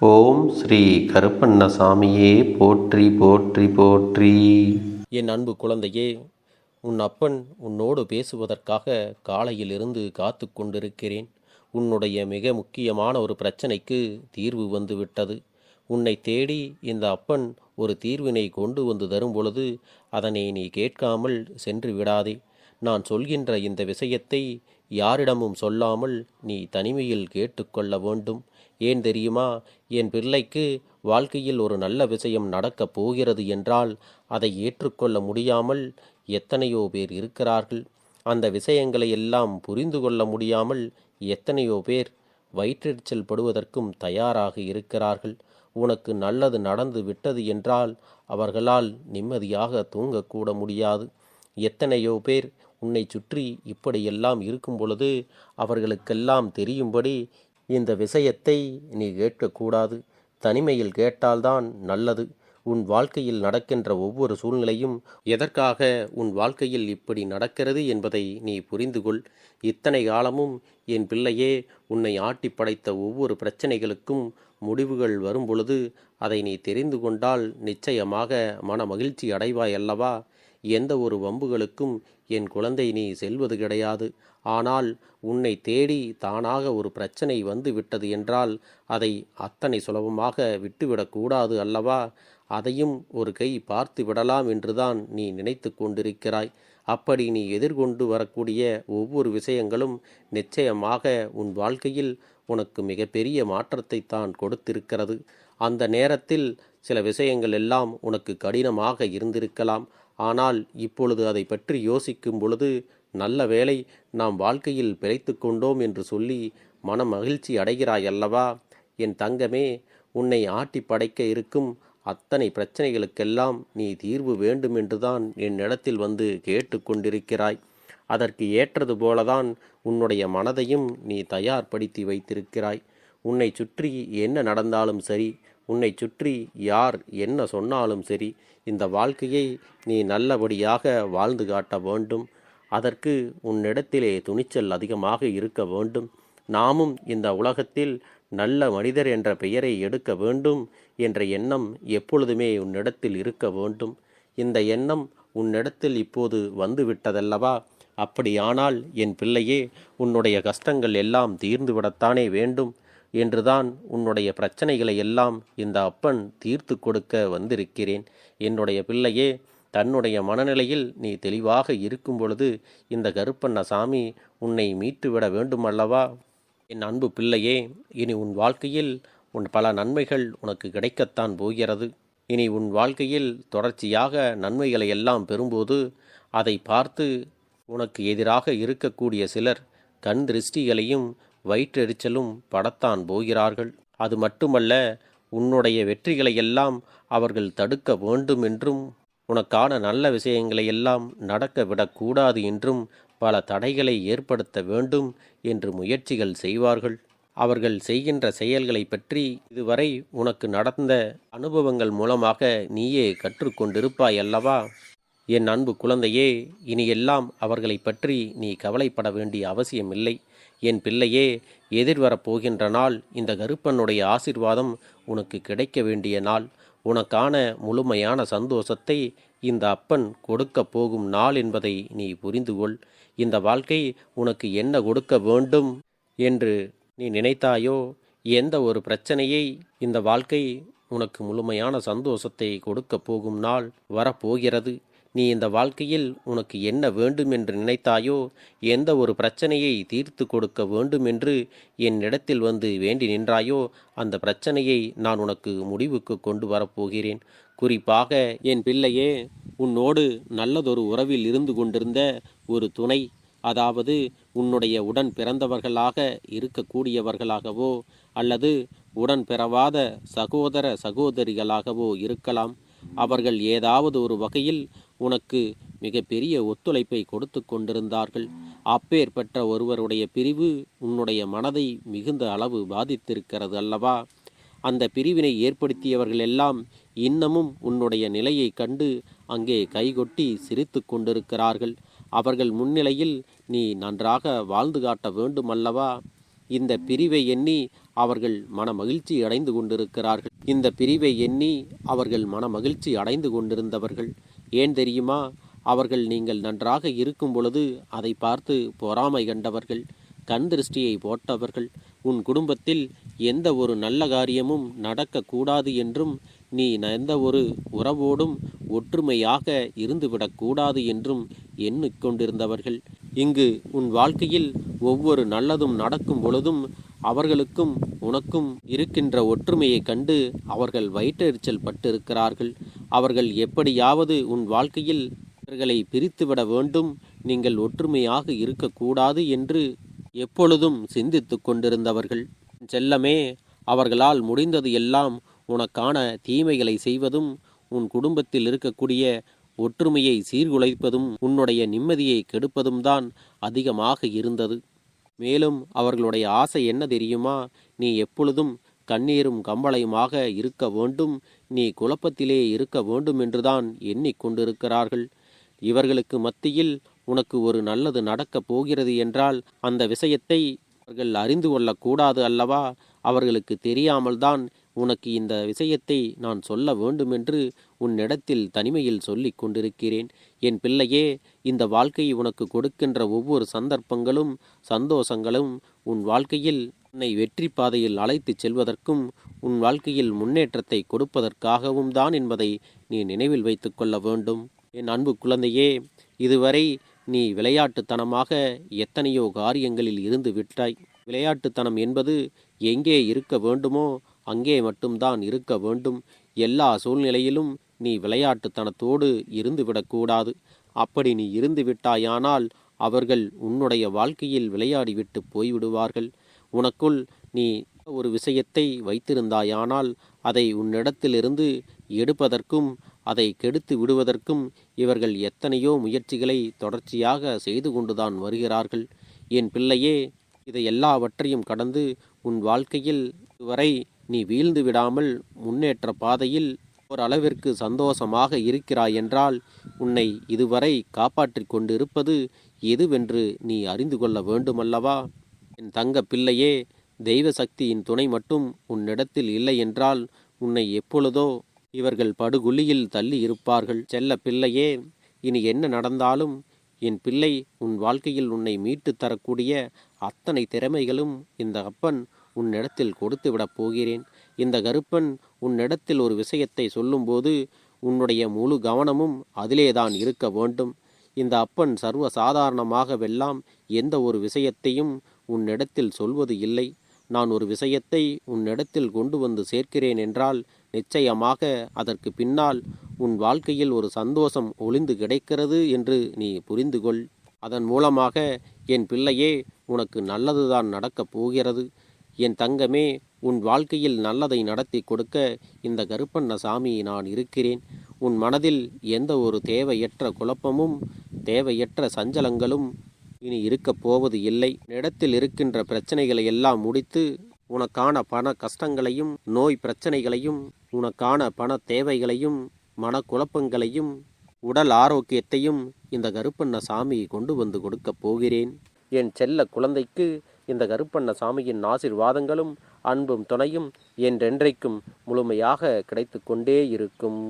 ஓம் ஸ்ரீ கருப்பண்ணசாமியே போற்றி போற்றி போற்றி. என் அன்பு குழந்தையே உன் அப்பன் உன்னோடு பேசுவதற்காக காலையிலிருந்து காத்து கொண்டிருக்கிறேன். உன்னுடைய மிக முக்கியமான ஒரு பிரச்சனைக்கு தீர்வு வந்து விட்டது உன்னை தேடி இந்த அப்பன் ஒரு தீர்வினை கொண்டு வந்து தரும் பொழுது அதனை நீ கேட்காமல் சென்று விடாதே. நான் சொல்கின்ற இந்த விஷயத்தை யாரிடமும் சொல்லாமல் நீ தனிமையில் கேட்டுக்கொள்ள வேண்டும். ஏன் தெரியுமா? என் பிள்ளைக்கு வாழ்க்கையில் ஒரு நல்ல விஷயம் நடக்கப் போகிறது என்றால் அதை ஏற்றுக்கொள்ள முடியாமல் எத்தனையோ பேர் இருக்கிறார்கள். அந்த விஷயங்களை எல்லாம் புரிந்து கொள்ள முடியாமல் எத்தனையோ பேர் வயிற்றெரிச்சல் படுவதற்கும் தயாராக இருக்கிறார்கள். உனக்கு நல்லது நடந்து விட்டது என்றால் அவர்களால் நிம்மதியாக தூங்கக்கூட முடியாது. எத்தனையோ பேர் உன்னை சுற்றி இப்படியெல்லாம் இருக்கும் பொழுது அவர்களுக்கெல்லாம் தெரியும்படி இந்த விஷயத்தை நீ கேட்கக்கூடாது. தனிமையில் கேட்டால்தான் நல்லது. உன் வாழ்க்கையில் நடக்கின்ற ஒவ்வொரு சூழ்நிலையும் எதற்காக உன் வாழ்க்கையில் இப்படி நடக்கிறது என்பதை நீ புரிந்து கொள். இத்தனை காலமும் என் பிள்ளையே உன்னை ஆட்டி படைத்த ஒவ்வொரு பிரச்சனைகளுக்கும் முடிவுகள் வரும்பொழுது அதை நீ தெரிந்து கொண்டால் நிச்சயமாக மன மகிழ்ச்சி அடைவாய் அல்லவா? எந்த ஒரு வம்புகளுக்கும் என் குழந்தை நீ செல்வது கிடையாது. ஆனால் உன்னை தேடி தானாக ஒரு பிரச்சனை வந்து விட்டது என்றால் அதை அத்தனை சுலபமாக விட்டுவிடக்கூடாது அல்லவா? அதையும் ஒரு கை பார்த்து விடலாம் என்றுதான் நீ நினைத்து கொண்டிருக்கிறாய். அப்படி நீ எதிர்கொண்டு வரக்கூடிய ஒவ்வொரு விஷயங்களும் நிச்சயமாக உன் வாழ்க்கையில் உனக்கு மிகப்பெரிய மாற்றத்தை தான் கொடுத்திருக்கிறது. அந்த நேரத்தில் சில விஷயங்கள் எல்லாம் உனக்கு கடினமாக இருந்திருக்கலாம். ஆனால் இப்பொழுது அதை பற்றி யோசிக்கும் பொழுது நல்ல வேளை நாம் வாழ்க்கையில் பிழைத்து கொண்டோம் என்று சொல்லி மன மகிழ்ச்சி அடைகிறாய் அல்லவா என் தங்கமே உன்னை ஆட்டி படைக்க இருக்கும் அத்தனை பிரச்சனைகளுக்கெல்லாம் நீ தீர்வு வேண்டும் என்றுதான் என்னிடத்தில் வந்து கேட்டுக்கொண்டிருக்கிறாய் அதற்கு ஏற்றது போலதான் உன்னுடைய மனதையும் நீ தயார்படுத்தி வைத்திருக்கிறாய். உன்னை சுற்றி என்ன நடந்தாலும் சரி உன்னை சுற்றி யார் என்ன சொன்னாலும் சரி இந்த வாழ்க்கையை நீ நல்லபடியாக வாழ்ந்து காட்ட வேண்டும். அதற்கு உன்னிடத்திலே துணிச்சல் அதிகமாக இருக்க வேண்டும். நாமும் இந்த உலகத்தில் நல்ல மனிதர் என்ற பெயரை எடுக்க வேண்டும் என்ற எண்ணம் எப்பொழுதுமே உன்னிடத்தில் இருக்க வேண்டும். இந்த எண்ணம் உன்னிடத்தில் இப்போது வந்துவிட்டதல்லவா? அப்படியானால் என் பிள்ளையே உன்னுடைய கஷ்டங்கள் எல்லாம் தீர்ந்துவிடத்தானே வேண்டும். என்றுதான் உன்னுடைய பிரச்சனைகளை எல்லாம் இந்த அப்பன் தீர்த்து கொடுக்க வந்திருக்கிறேன். என்னுடைய பிள்ளையே தன்னுடைய மனநிலையில் நீ தெளிவாக இருக்கும் பொழுது இந்த கருப்பண்ணசாமி உன்னை மீட்டுவிட வேண்டுமல்லவா? என் அன்பு பிள்ளையே இனி உன் வாழ்க்கையில் உன் பல நன்மைகள் உனக்கு கிடைக்கத்தான் போகிறது. இனி உன் வாழ்க்கையில் தொடர்ச்சியாக நன்மைகளை எல்லாம் பெறும்போது அதை பார்த்து உனக்கு எதிராக இருக்கக்கூடிய சிலர் கண் திருஷ்டிகளையும் வயிற்றெரிச்சலும் படத்தான் போகிறார்கள். அது மட்டுமல்ல உன்னுடைய வெற்றிகளை எல்லாம் அவர்கள் தடுக்க வேண்டும் என்றும் உனக்கான நல்ல விஷயங்களை எல்லாம் நடக்க விடக்கூடாது என்றும் பல தடைகளை ஏற்படுத்த வேண்டும் என்று முயற்சிகள் செய்வார்கள். அவர்கள் செய்கின்ற செயல்களை பற்றி இதுவரை உனக்கு நடந்த அனுபவங்கள் மூலமாக நீயே கற்றுக்கொண்டிருப்பாய் அல்லவா என் அன்பு குழந்தையே இனியெல்லாம் அவர்களை பற்றி நீ கவலைப்பட வேண்டிய அவசியமில்லை. என் பிள்ளையே எதிர்வரப் போகின்ற நாள் இந்த கருப்பனுடைய ஆசிர்வாதம் உனக்கு கிடைக்க வேண்டிய நாள். உனக்கான முழுமையான சந்தோஷத்தை இந்த அப்பன் கொடுக்கப் போகும் நாள் என்பதை நீ புரிந்து கொள் இந்த வாழ்க்கை உனக்கு என்ன கொடுக்க வேண்டும் என்று நீ நினைத்தாயோ எந்த ஒரு பிரச்சனையை இந்த வாழ்க்கை உனக்கு முழுமையான சந்தோஷத்தை கொடுக்கப் போகும் நாள் வரப்போகிறது. நீ இந்த வாழ்க்கையில் உனக்கு என்ன வேண்டும் என்று நினைத்தாயோ எந்த ஒரு பிரச்சனையை தீர்த்து கொடுக்க வேண்டும் என்று என்னிடத்தில் வந்து வேண்டி நின்றாயோ அந்த பிரச்சனையை நான் உனக்கு முடிவுக்கு கொண்டு வரப்போகிறேன். குறிப்பாக என் பிள்ளையே உன்னோடு நல்லதொரு உறவில் இருந்து கொண்டிருந்த ஒரு துணை அதாவது உன்னுடைய உடன் பிறந்தவர்களாக இருக்கக்கூடியவர்களாகவோ அல்லது உடன் பிறவாத சகோதர சகோதரிகளாகவோ இருக்கலாம். அவர்கள் ஏதாவது ஒரு வகையில் உனக்கு மிகப்பெரிய ஒத்துழைப்பை கொடுத்து கொண்டிருந்தார்கள். அப்பேற்பட்ட ஒருவருடைய பிரிவு உன்னுடைய மனதை மிகுந்த அளவு பாதித்திருக்கிறது அல்லவா? அந்த பிரிவினை ஏற்படுத்தியவர்கள் எல்லாம் இன்னமும் உன்னுடைய நிலையை கண்டு அங்கே கைகொட்டி சிரித்து கொண்டிருக்கிறார்கள். அவர்கள் முன்னிலையில் நீ நன்றாக வாழ்ந்து காட்ட வேண்டுமல்லவா? இந்த பிரிவை எண்ணி அவர்கள் மன மகிழ்ச்சி அடைந்து கொண்டிருக்கிறார்கள். இந்த பிரிவை எண்ணி அவர்கள் மன மகிழ்ச்சி அடைந்து கொண்டிருந்தவர்கள். ஏன் தெரியுமா? அவர்கள் நீங்கள் நன்றாக இருக்கும் பொழுது அதை பார்த்து பொறாமை கண்டவர்கள் கண் திருஷ்டியை போட்டவர்கள் உன் குடும்பத்தில் எந்த ஒரு நல்ல காரியமும் நடக்கக்கூடாது என்றும் நீ எந்த ஒரு உறவோடும் ஒற்றுமையாக இருந்துவிடக்கூடாது என்றும் எண்ணிக்கொண்டிருந்தவர்கள். இங்கு உன் வாழ்க்கையில் ஒவ்வொரு நல்லதும் நடக்கும் பொழுதும் அவர்களுக்கும் உனக்கும் இருக்கின்ற ஒற்றுமையை கண்டு அவர்கள் வயிற்றெரிச்சல் பட்டிருக்கிறார்கள். அவர்கள் எப்படியாவது உன் வாழ்க்கையில் இவர்களை பிரித்துவிட வேண்டும். நீங்கள் ஒற்றுமையாக இருக்கக்கூடாது என்று எப்பொழுதும் சிந்தித்து கொண்டிருந்தவர்கள். செல்லமே அவர்களால் முடிந்தது எல்லாம் உனக்கான தீமைகளை செய்வதும் உன் குடும்பத்தில் இருக்கக்கூடிய ஒற்றுமையை சீர்குலைப்பதும் உன்னுடைய நிம்மதியை கெடுப்பதும் தான் அதிகமாக இருந்தது. மேலும் அவர்களுடைய ஆசை என்ன தெரியுமா? நீ எப்பொழுதும் கண்ணீரும் கம்பளையுமாக இருக்க வேண்டும். நீ குழப்பத்திலே இருக்க வேண்டும் என்றுதான் எண்ணிக்கொண்டிருக்கிறார்கள் இவர்களுக்கு மத்தியில் உனக்கு ஒரு நல்லது நடக்கப் போகிறது என்றால் அந்த விஷயத்தை அவர்கள் அறிந்து கொள்ளக்கூடாது அல்லவா? அவர்களுக்கு தெரியாமல்தான் உனக்கு இந்த விஷயத்தை நான் சொல்ல வேண்டுமென்று உன்னிடத்தில் தனிமையில் சொல்லிக் கொண்டிருக்கிறேன். என் பிள்ளையே இந்த வாழ்க்கை உனக்கு கொடுக்கின்ற ஒவ்வொரு சந்தர்ப்பங்களும் சந்தோஷங்களும் உன் வாழ்க்கையில் உன்னை வெற்றி பாதையில் அழைத்துச் செல்வதற்கும் உன் வாழ்க்கையில் முன்னேற்றத்தை கொடுப்பதற்காகவும் தான் என்பதை நீ நினைவில் வைத்துக்கொள்ள வேண்டும். என் அன்பு குழந்தையே இதுவரை நீ விளையாட்டுத்தனமாக எத்தனையோ காரியங்களில் இருந்து விட்டாய். விளையாட்டுத்தனம் என்பது எங்கே இருக்க வேண்டுமோ அங்கே மட்டும்தான் இருக்க வேண்டும். எல்லா சூழ்நிலையிலும் நீ விளையாட்டுத்தனத்தோடு இருந்துவிடக்கூடாது அப்படி நீ இருந்து விட்டாயானால் அவர்கள் உன்னுடைய வாழ்க்கையில் விளையாடிவிட்டு போய்விடுவார்கள். உனக்குள் நீ ஒரு விஷயத்தை வைத்திருந்தாயானால் அதை உன்னிடத்திலிருந்து எடுப்பதற்கும் அதை கெடுத்து விடுவதற்கும் இவர்கள் எத்தனையோ முயற்சிகளை தொடர்ச்சியாக செய்து கொண்டுதான் வருகிறார்கள். என் பிள்ளையே இதை எல்லாவற்றையும் கடந்து உன் வாழ்க்கையில் வரை நீ வீழ்ந்து விடாமல் முன்னேற்ற பாதையில் ஓரளவிற்கு சந்தோஷமாக இருக்கிறாய் என்றால் உன்னை இதுவரை காப்பாற்றிக் கொண்டிருப்பது எதுவென்று நீ அறிந்து கொள்ள வேண்டுமல்லவா? என் தங்க பிள்ளையே தெய்வ சக்தியின் துணை மட்டும் உன்னிடத்தில் இல்லை என்றால் உன்னை எப்பொழுதோ இவர்கள் படுகுழியில் தள்ளி இருப்பார்கள். செல்ல பிள்ளையே இனி என்ன நடந்தாலும் என் பிள்ளை உன் வாழ்க்கையில் உன்னை மீட்டு தரக்கூடிய அத்தனை திறமைகளும் இந்த அப்பன் உன்னிடத்தில் கொடுத்து விடப் போகிறேன். இந்த கருப்பன் உன்னிடத்தில் ஒரு விஷயத்தை சொல்லும்போது உன்னுடைய முழு கவனமும் அதிலேதான் இருக்க வேண்டும். இந்த அப்பன் சர்வ சாதாரணமாக வெல்லாம் எந்த ஒரு விஷயத்தையும் உன்னிடத்தில் சொல்வது இல்லை. நான் ஒரு விஷயத்தை உன்னிடத்தில் கொண்டு வந்து சேர்க்கிறேன் என்றால் நிச்சயமாக அதற்கு பின்னால் உன் வாழ்க்கையில் ஒரு சந்தோஷம் ஒளிந்து கிடைக்கிறது என்று நீ புரிந்து கொள் அதன் மூலமாக என் பிள்ளையே உனக்கு நல்லதுதான் நடக்கப் போகிறது. என் தங்கமே உன் வாழ்க்கையில் நல்லதை நடத்தி கொடுக்க இந்த கருப்பண்ண சாமி நான் இருக்கிறேன். உன் மனதில் எந்த ஒரு தேவையற்ற குழப்பமும் தேவையற்ற சஞ்சலங்களும் இனி இருக்கப் போவது இல்லை. இடத்தில் இருக்கின்ற பிரச்சனைகளை எல்லாம் முடித்து உனக்கான பண கஷ்டங்களையும் நோய் பிரச்சனைகளையும் உனக்கான பண தேவைகளையும் மனக்குழப்பங்களையும் உடல் ஆரோக்கியத்தையும் இந்த கருப்பண்ண சாமி கொண்டு வந்து கொடுக்கப் போகிறேன். என் செல்ல குழந்தைக்கு இந்த கருப்பண்ண சாமியின் ஆசிர்வாதங்களும் அன்பும் துணையும் என்றென்றைக்கும் முழுமையாக கிடைத்து கொண்டே இருக்கும்.